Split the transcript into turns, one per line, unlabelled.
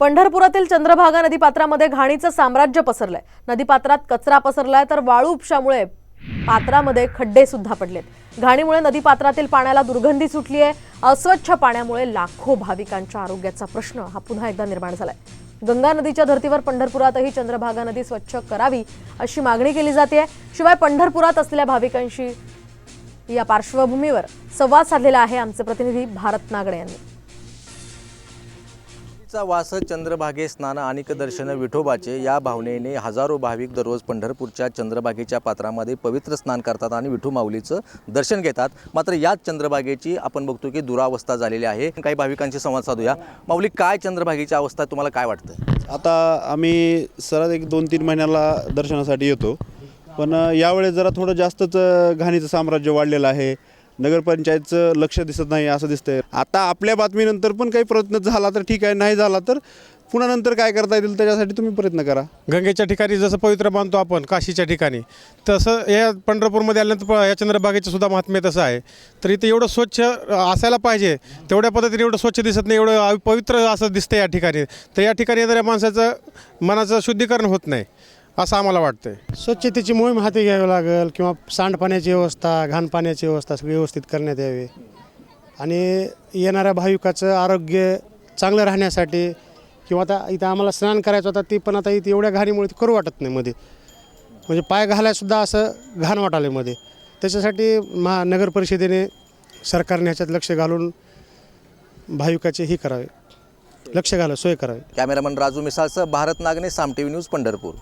पंढरपुरातील चंद्रभागा नदीपात्रामध्ये घाणीचं साम्राज्य पसरलंय. नदीपात्रात कचरा पसरलाय तर वाळू उपशामुळे पात्रामध्ये खड्डे सुद्धा पडलेत. घाणीमुळे नदीपात्रातील पाण्याला दुर्गंधी सुटली आहे अस्वच्छ पाण्यामुळे लाखो भाविकांच्या आरोग्याचा प्रश्न हा पुन्हा एकदा निर्माण झालाय. गंगा नदीच्या धर्तीवर पंढरपुरातही चंद्रभागा नदी स्वच्छ करावी अशी मागणी केली जाते शिवाय पंढरपुरात असलेल्या भाविकांशी या पार्श्वभूमीवर संवाद साधलेला आहे आमचे प्रतिनिधी भारत नागडे यांनी.
चा वास चंद्रभागे स्नान आणि दर्शन विठोबाचे या भावनेने हजारो भाविक दररोज पंढरपूरच्या चंद्रभागेच्या पात्रामध्ये पवित्र स्नान करतात आणि विठू माऊलीचं दर्शन घेतात. मात्र याच चंद्रभागेची आपण बघतो की दुरावस्था झालेली आहे. काही भाविकांशी संवाद साधूया. माऊली काय चंद्रभागेची अवस्था आहे? तुम्हाला काय वाटतं
आता आम्ही सरळ एक दोन तीन महिन्याला दर्शनासाठी येतो. पण यावेळेस जरा थोडं जास्तच घाणीचं साम्राज्य वाढलेलं आहे. नगरपंचायतचं लक्ष दिसत नाही असं दिसतंय. आता आपल्या बातमीनंतर पण काही प्रयत्न झाला तर ठीक आहे नाही झाला तर पुन्हा नंतर काय करता येतील त्याच्यासाठी तुम्ही प्रयत्न करा.
गंगेच्या ठिकाणी जसं पवित्र मानतो आपण काशीच्या ठिकाणी तसं या पंढरपूरमध्ये आल्यानंतर प- या चंद्रबागेचं सुद्धा महात्म्य तसं आहे. तर इथे एवढं स्वच्छ असायला पाहिजे तेवढ्या पद्धतीने एवढं स्वच्छ दिसत नाही एवढं पवित्र असं दिसतं या ठिकाणी. तर या ठिकाणी येणाऱ्या माणसाचं मनाचं शुद्धीकरण होत नाही. असं आम्हाला वाटतंय.
स्वच्छतेची मोहीम हाती घ्यावी लागेल किंवा सांडपाण्याची व्यवस्था घाण पाण्याची व्यवस्था सगळी व्यवस्थित करण्यात यावी. आणि येणाऱ्या भाविकाचं आरोग्य चांगलं राहण्यासाठी किंवा आता इथं आम्हाला स्नान करायचं होतं ती पण आता इथे एवढ्या घाणीमुळे ते करू वाटत नाही मध्ये म्हणजे पाय घालायसुद्धा असं घाण वाटाले मध्ये त्याच्यासाठी महा नगर परिषदेने सरकारने ह्याच्यात लक्ष घालून भाविकाचे ही करावे. लक्ष घाला सोय करावी.
कॅमेरामन राजू मिसाळचं Bharat नागने Saam T V news Pandharpur.